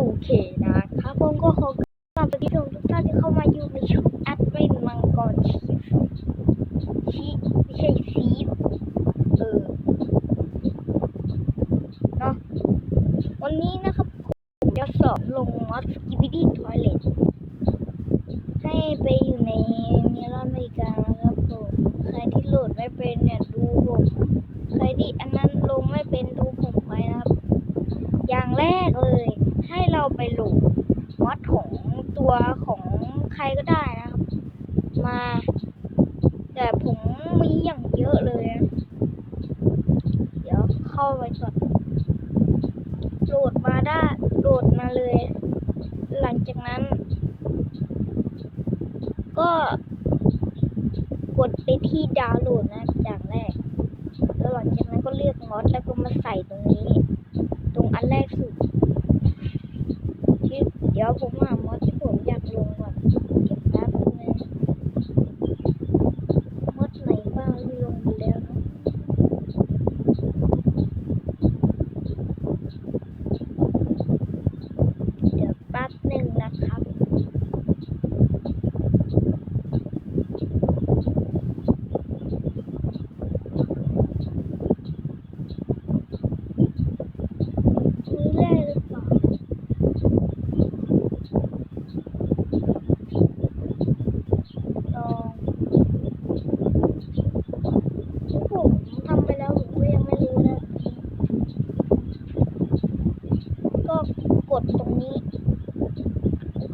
โอเคนะครับผมก็ขอกลับไปที่ทุกท่านที่เข้ามาอยู่ในช่องแอดมินมังกรชีฟชีไม่ใช่ซีฟเออเนาะวันนี้นะครับผมจะสอนลงมอสกิบิดี้ทอยเลทให้ไปอยู่ในเมลอนอเมริกานะครับผมใครที่โหลดไม่เป็นเนี่ยดูผมใครที่อันนั้นลงไม่เป็นดูผมไว้นะครับ อย่างแรกเลย ไปโหลดมอดของตัวของใครก็ได้นะครับ มา แต่ผมมีอย่างเยอะเลยนะเดี๋ยวเข้าไปก่อนโหลดมาได้โหลดมาเลย หลังจากนั้น ก็กดไปที่ดาวน์โหลดนะอย่างแรก แล้วหลังจากนั้นก็เลือกมอดแล้วก็มาใส่ตรงนี้ ตรงอันแรกสุด ที่เดี๋ยวผมหามอดที่ผมอยากลงก่อนเก็บแป๊บนึงมอดไหนบ้างที่ลงไปแล้วเนอะเดี๋ยวแป๊บหนึ่งนะครับ มีแร่หรือเปล่า ลองผมทำไปแล้วผมก็ยังไม่รู้นะ ก็กดตรงนี้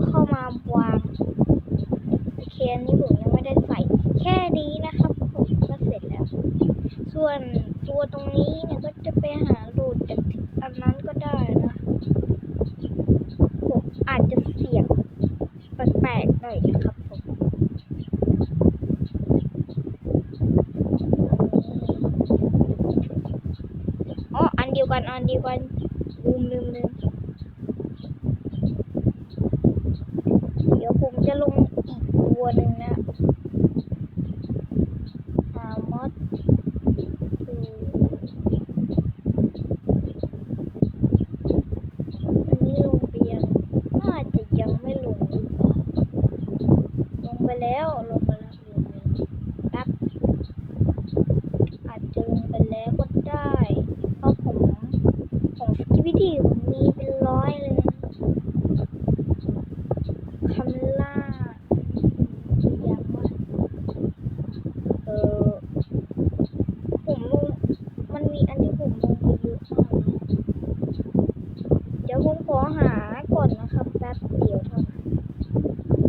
เข้ามาวางโอเคอันนี้ผมยังไม่ได้ใส่ แค่นี้นะครับ ผมก็เสร็จแล้ว ส่วนตัวตรงนี้เนี่ยก็จะไปหาโหลดจากอันนั้นก็ได้นะ ผมอาจจะเสียงแปลกๆหน่อยนะครับผมอ๋ออันเดียวกันอันเดียวกันลืมลืมลืมเดี๋ยวผมจะลงอีกตัวหนึ่งนะหามอดคืออันนี้ลงไปยัง น่าจะยังไม่ลงหรือเปล่าลงไปแล้ว ลงไปแล้วลงไปแล้วแป๊บ อาจจะลงไปแล้วก็ได้ เพราะผมของสกิวิดีผมมีเป็นร้อยเลยนะคำล่ายังว่าเออผมลงมันมีอันที่ผมลงไปเยอะมากนะเดี๋ยวผมขอหาก่อนนะครับแป๊บเดียวเท่านั้น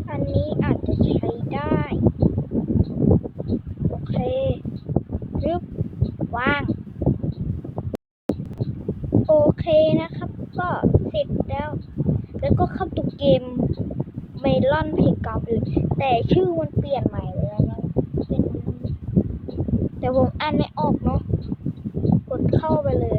อันนี้อาจจะใช้ได้ โอเครึบ ว่าง โอเคนะครับ ก็เสร็จแล้ว แล้ว ก็เข้าตัวเกมเมลอนเพลกาเลยแต่ชื่อมันเปลี่ยนใหม่เลยนะเป็นแต่ผมอ่านไม่ออกเนาะกดเข้าไปเลย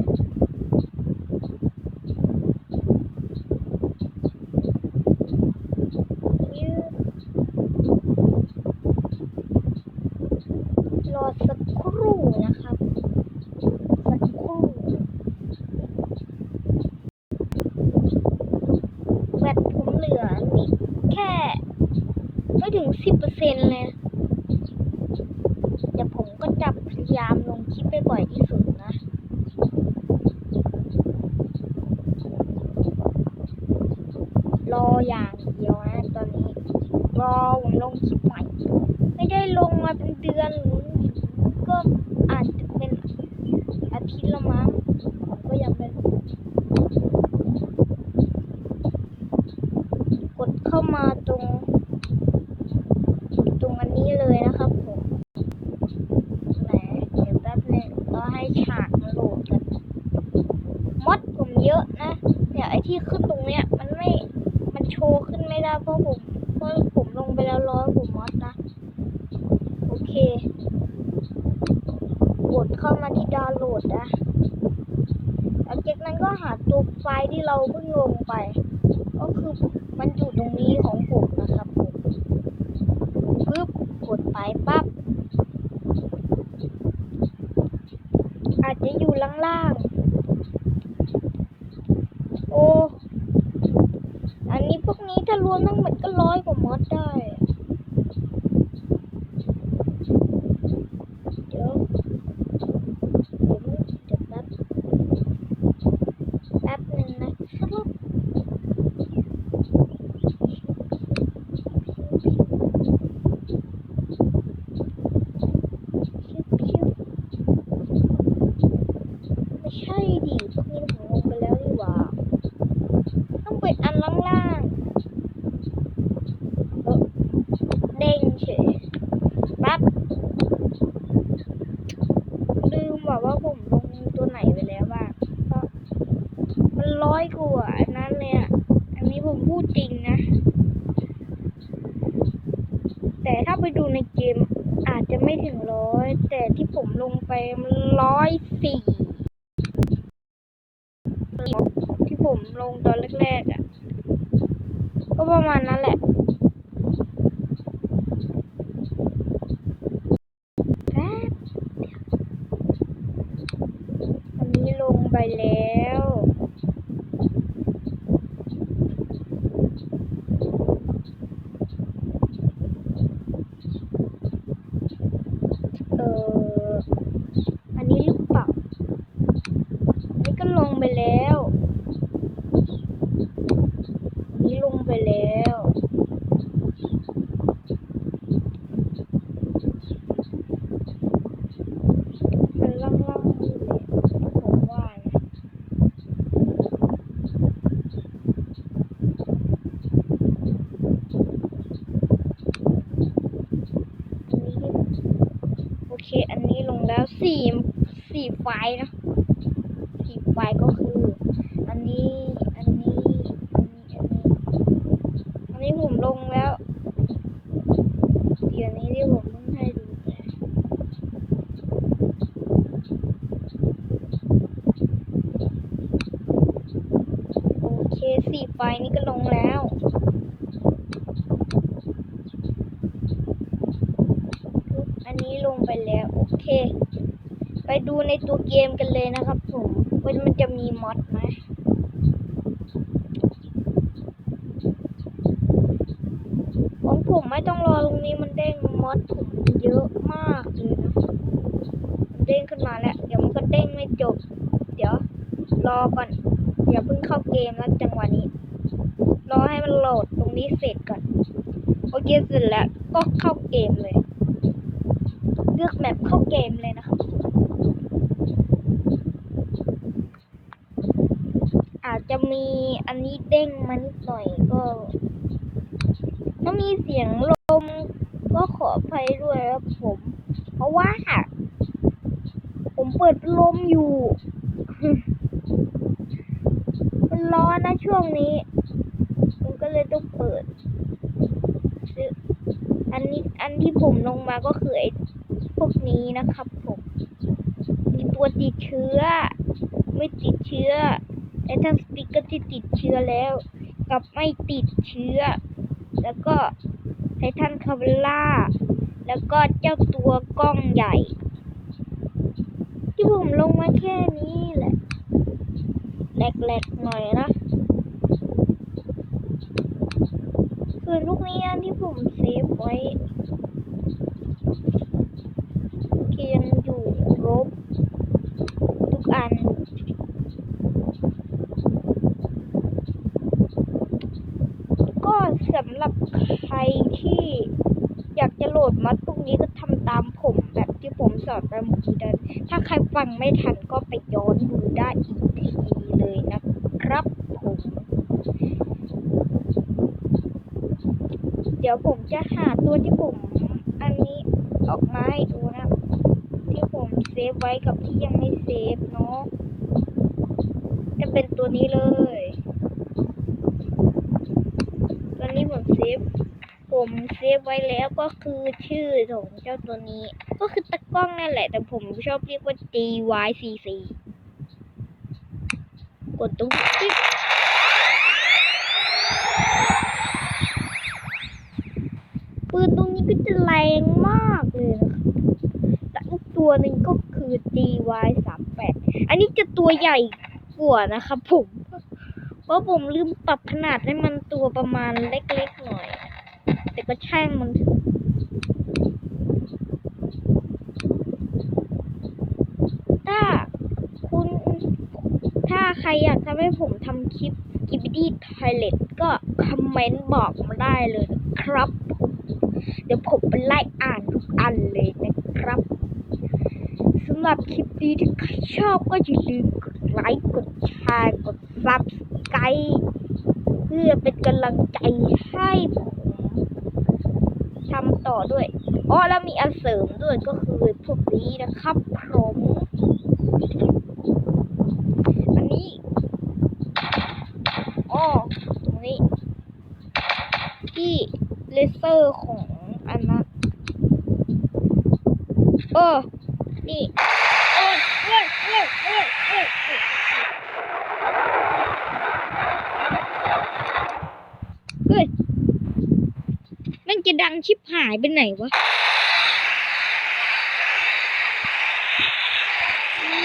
ดรอสักครู่นะครับ สักครู่แบตผมเหลือนิดแค่ ไม่ถึงสิบเปอร์เซ็นต์เลย เดี๋ยวผมก็จะพยายามลงคลิปไปบ่อยที่สุดนะ รออย่างเดียวนะตอนนี้ ร อผมลงคลิปใหม่ไม่ได้ลงมาเป็นเดือนหรือก็อาจจะเป็นอาทิตย์ละมั้งผมก็ยังไม่รู้กดเข้ามาตรง ตรงอันนี้เลยนะครับผมไหนเดี๋ยวแป๊บนึงเราให้ฉากมันโหลดกันมดผมเยอะนะเนี่ยไอที่ขึ้นตรงเนี้ยมันไม่มันโชว์ขึ้นไม่ได้เพราะผม เพราะผมลงไปแล้วร้อยผมมอดนะ โอเคกดเข้ามาที่ดาวน์โหลดนะหลังจากนั้นก็หาตัวไฟล์ที่เราเพิ่งลงไป ก็คือมันอยู่ตรงนี้ของผมนะครับผมปึ๊บกดไปปั๊บอาจจะอยู่ล่างๆ โอ้ ผ ร้อย กว่าอันนั้นเลยอะอันนี้ผมพูดจริงนะ แต่ถ้าไปดูในเกมอาจจะไม่ถึงร้อย แต่ที่ผมลงไปมันร้อยสี่ที่ผมลงตอนแรกๆอะ ก็ประมาณนั้นแหละแป๊บอันนี้ลงไปแล้ว เออ อันนี้หรือเปล่า อันนี้ก็ลงไปแล้ว อั นี้ลงไปแล้วมันล่างๆนี่แหละผมว่านะอันนี้โอเค อันนี้ลงแล้วสี่สี่ไฟนะสี่ไฟก็คือ อันนี้ อันนี้ นี้ผมลงแล้ว เดี๋ยวนี้ที่ผมเพิ่งให้ดูไปโอเคสี่ไฟนี้ก็ลงแล้วอันนี้ลงไปแล้ว โอเค ไปดูในตัวเกมกันเลยนะครับผมว่ามันจะมีมอดไหมของผม ไม่ต้องรอตรงนี้มันเด้งมอดผมเยอะมากเลยนะเด้งขึ้นมาแล้ว เดี๋ยวมันก็เด้งไม่จบ เดี๋ยว รอก่อนอย่าเพิ่งเข้าเกมแล้วจังหวะนี้ รอให้มันโหลดตรงนี้เสร็จก่อนโอเคเสร็จแล้วก็เข้าเกมเลย เลือกแมปเข้าเกมเลยนะอาจจะมีอันนี้เด้งมานิดหน่อยก็ มีเสียงลมก็ขออภัยด้วยครับผม เพราะว่า ผมเปิดลมอยู่ มันร้อนนะช่วงนี้ ผมก็เลยต้องเปิด อันนี้อันที่ผมลงมาก็คือไอ้พวกนี้นะครับผมมีตัวติดเชื้อ ไม่ติดเชื้อไอ้ทั้งสปีกเกอร์ที่ติดเชื้อแล้ว กับไม่ติดเชื้อ แล้วก็ไททันคาเวล่า แล้วก็เจ้าตัวกล้องใหญ่ ที่ผมลงมาแค่นี้แหละแหลกๆหน่อยนะส่วนลูกนี้ที่ผมเซฟไว้ เคียงอยู่ครบ ทุกอัน ก็ สำหรับใครที่อยากจะโหลดมัดพวกนี้ก็ทำตามผมแบบที่ผมสอนไปเมื่อกี้ได้ถ้าใครฟังไม่ทันก็ไปย้อนดูได้อีกทีเลยนะครับผมเดี๋ยวผมจะหาตัวที่ผมอันนี้ออกมาให้ดูนะ ที่ผมเซฟไว้กับที่ยังไม่เซฟเนาะจะเป็นตัวนี้เลย ตัวนี้ผมเซ ฟ ผมเซฟไว้แล้วก็คือชื่อของเจ้าตัวนี้ ก็คือตะกล้องนั่นแหละ แต่ผมชอบเรียกว่า GYCC กดตรงที่ปืนตรงนี้ก็จะแรงมากเลยนะแต่อีกตัวหนึ่งก็คือ GY 3 8 อันนี้จะตัวใหญ่กว่านะครับผม เพราะผมลืมปรับขนาดให้มันตัวประมาณเล็กๆ ก็ช่างมันถอะถ้าคุณ ถ้าใครอยากทำให้ผมทำคลิปกิบดี้ทอยเล็ตก็คอมเมนต์บอกมาได้เลยนะครับ เดี๋ยวผมไปไล่อ่านทุกอันเลยนะครับสำหรับคลิปนี้ถ้าใครชอบก็อย่าลืมกดไลค์กดแชร์กดซับสไครต์เพื่อเป็นกำลังใจให้ผม ทำต่อด้วยอ๋อแล้วมีอันเสริมด้วยก็คือพวกนี้นะครับผมอันนี้อ๋อตรงนี้ที่เลเซอร์ของอันนั้นเออนี่เออเออเออเออเออเฮ้ย จะดังชิบหายไปไหนวะอู้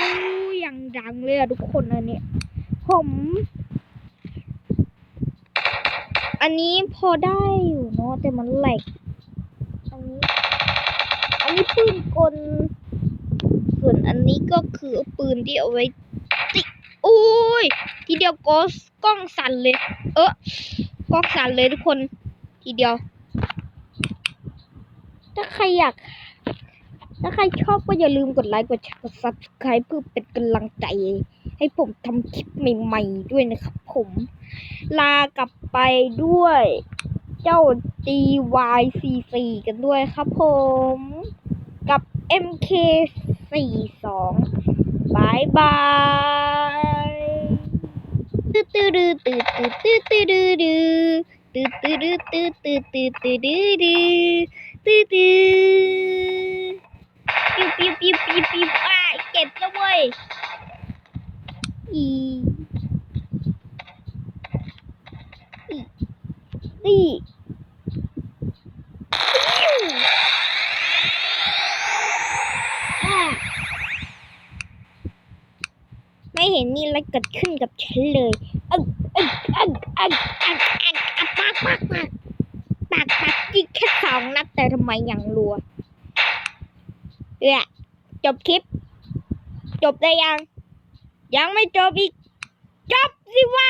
ยังดังเลยอะทุกคนอันนี้ผม อันนี้พอได้อยู่เนาะแต่มันแหลกอันนี้ อันนี้ปืนกล ส่วนอันนี้ก็คือปืนที่เอาไว้ติอุ้ย ทีเดียวก็กล้องสั่นเลย เออกล้องสั่นเลยทุกคน ทีเดียว ถ้าใครอยาก ถ้าใครชอบก็อย่าลืมกดไลค์ กดแชร์ กด subscribe เพื่อเป็นกำลังใจ ให้ผมทำคลิปใหม่ๆด้วยนะครับผม ลากลับไปด้วยเจ้า GYCC กันด้วยครับผม กับ MK42 บายบายตื้อตื้อดื้อตื้อตื้อตื้อตื้อดื้อดื้อตื้อตื้อดื้อตื้อตื้อตื้อตื้อดื้อดื้อ ตื้อตื้อปิ้วปิ้วปิ้วปิ้วปิ้วอ้าเจ็บแล้วเว้ยอีอีอีปิ้วอ่ไม่เห็นมีอะไรเกิดขึ้นกับฉันเลยอักอักอักอักอักอักอักปากปากปากปากปากยิงแค่สอง ไม่ยังรัวเนี่ยจบคลิป จบได้ยัง ยังไม่จบอีก จบสิวะ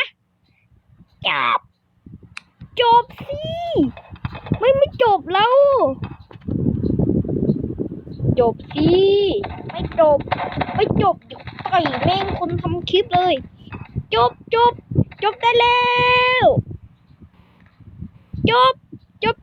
จบ จบสิ ไม่ไม่จบแล้ว จบสิ ไม่จบ ไม่จบเดี๋ยวต่อยแม่งคนทำคลิปเลย จบจบ จบได้แล้ว จบ จบ